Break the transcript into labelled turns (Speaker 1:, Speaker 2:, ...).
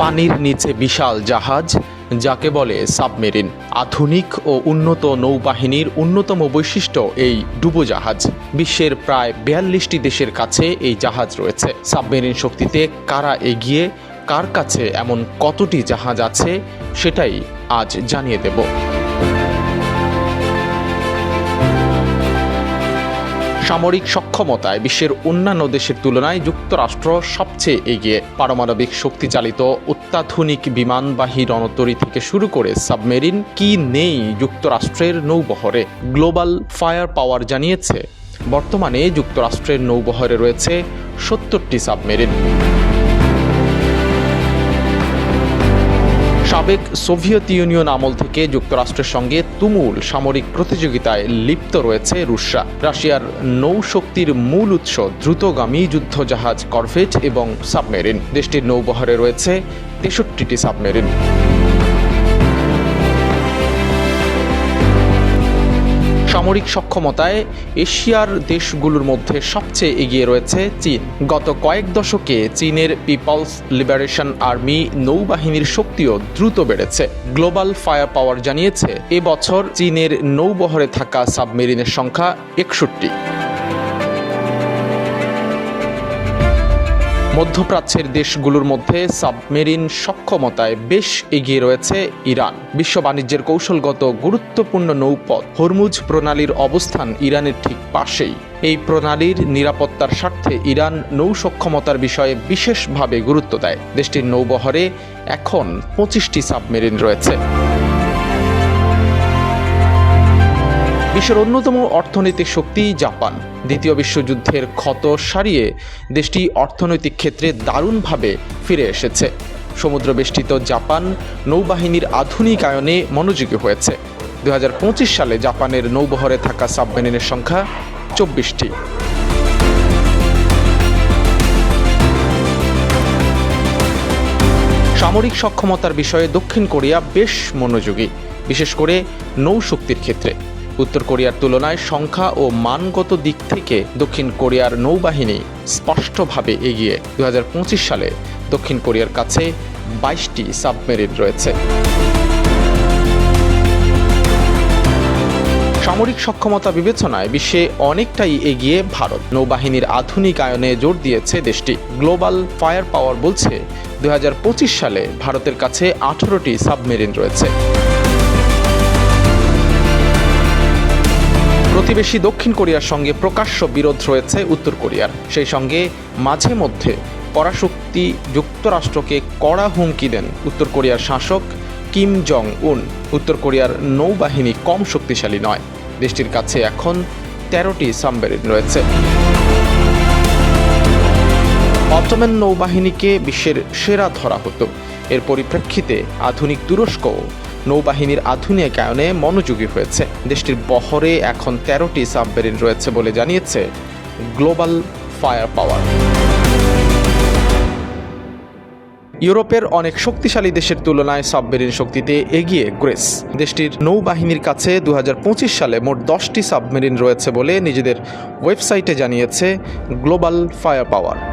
Speaker 1: পানির নিচে বিশাল জাহাজ, যাকে বলে সাবমেরিন, আধুনিক ও উন্নত নৌবাহিনীর অন্যতম বৈশিষ্ট্য এই ডুবোজাহাজ। বিশ্বের প্রায় বিয়াল্লিশটি দেশের কাছে এই জাহাজ রয়েছে। সাবমেরিন শক্তিতে কারা এগিয়ে, কার কাছে এমন কতটি জাহাজ আছে, সেটাই আজ জানিয়ে দেব। সামরিক সক্ষমতায় বিশ্বের অন্যান্য দেশের তুলনায় যুক্তরাষ্ট্র সবচেয়ে এগিয়ে। পারমাণবিক শক্তিচালিত অত্যাধুনিক বিমানবাহী রণতরী থেকে শুরু করে সাবমেরিন কি নেই যুক্তরাষ্ট্রের নৌবহরে? গ্লোবাল ফায়ার পাওয়ার জানিয়েছে, বর্তমানে যুক্তরাষ্ট্রের নৌবহরে রয়েছে সত্তরটি সাবমেরিন। সাবেক সোভিয়েত ইউনিয়ন আমল থেকে যুক্তরাষ্ট্রের সঙ্গে তুমুল সামরিক প্রতিযোগিতায় লিপ্ত রয়েছে রুশরা। রাশিয়ার নৌশক্তির মূল উৎস দ্রুতগামী যুদ্ধজাহাজ করভেট এবং সাবমেরিন। দেশটির নৌবহরে রয়েছে তেষট্টিটি সাবমেরিন। সামরিক সক্ষমতায় এশিয়ার দেশগুলোর মধ্যে সবচেয়ে এগিয়ে রয়েছে চীন। গত কয়েক দশকে চীনের পিপলস লিবারেশন আর্মি নৌবাহিনীর শক্তিও দ্রুত বেড়েছে। গ্লোবাল ফায়ার পাওয়ার জানিয়েছে এবছর চীনের নৌবহরে থাকা সাবমেরিনের সংখ্যা একষট্টি। মধ্যপ্রাচ্যের দেশগুলোর মধ্যে সাবমেরিন সক্ষমতায় বেশ এগিয়ে রয়েছে ইরান। বিশ্ব বাণিজ্যের কৌশলগত গুরুত্বপূর্ণ নৌপথ, হরমুজ প্রণালীর অবস্থান ইরানের ঠিক পাশেই। এই প্রণালীর নিরাপত্তার স্বার্থে ইরান নৌ সক্ষমতার বিষয়ে বিশেষভাবে গুরুত্ব দেয়। দেশটির নৌবহরে এখন পঁচিশটি সাবমেরিন রয়েছে। বিশ্বের অন্যতম অর্থনৈতিক শক্তি জাপান। দ্বিতীয় বিশ্বযুদ্ধের ক্ষত সারিয়ে দেশটি অর্থনৈতিক ক্ষেত্রে দারুণভাবে ফিরে এসেছে। সমুদ্র বেষ্টিত জাপান নৌবাহিনীর আধুনিকায়নে মনোযোগী হয়েছে। দু হাজার পঁচিশ সালে জাপানের নৌবহরে থাকা সাবমেরিনের সংখ্যা চব্বিশটি। সামরিক সক্ষমতার বিষয়ে দক্ষিণ কোরিয়া বেশ মনোযোগী, বিশেষ করে নৌশক্তির ক্ষেত্রে। উত্তর কোরিয়ার তুলনায় সংখ্যা ও মানগত দিক থেকে দক্ষিণ কোরিয়ার নৌবাহিনী স্পষ্টভাবে এগিয়ে দুই হাজার পঁচিশ সালে দক্ষিণ কোরিয়ার কাছে বাইশটি সাবমেরিন রয়েছে। সামরিক সক্ষমতা বিবেচনায় বিশ্বে অনেকটাই এগিয়ে ভারত। নৌবাহিনীর আধুনিকায়নে জোর দিয়েছে দেশটি। গ্লোবাল ফায়ার পাওয়ার বলছে দু হাজার পঁচিশ সালে ভারতের কাছে আঠারোটি সাবমেরিন রয়েছে। প্রতিবেশী দক্ষিণ কোরিয়ার সঙ্গে প্রকাশ্য বিরোধ রয়েছে উত্তর কোরিয়ার। সেই সঙ্গে মাঝে মধ্যে পরাশক্তি যুক্তরাষ্ট্রকে কড়া হুমকি দেন উত্তর কোরিয়ার শাসক কিম জং উন উত্তর কোরিয়ার নৌবাহিনী কম শক্তিশালী নয়। দেশটির কাছে এখন তেরোটি সাবমেরিন রয়েছে। অটোম্যান নৌবাহিনীকে বিশ্বের সেরা ধরা হতো। এর পরিপ্রেক্ষিতে আধুনিক তুরস্ক নৌবাহিনীর আধুনিকায়নে মনোযোগী হয়েছে। দেশটির বহরে এখন তেরোটি সাবমেরিন রয়েছে বলে জানিয়েছে গ্লোবাল ফায়ার পাওয়ার। ইউরোপের অনেক শক্তিশালী দেশের তুলনায় সাবমেরিন শক্তিতে এগিয়ে গ্রেস। দেশটির নৌবাহিনীর কাছে দু হাজার পঁচিশ সালে মোট দশটি সাবমেরিন রয়েছে বলে নিজেদের ওয়েবসাইটে জানিয়েছে গ্লোবাল ফায়ার পাওয়ার।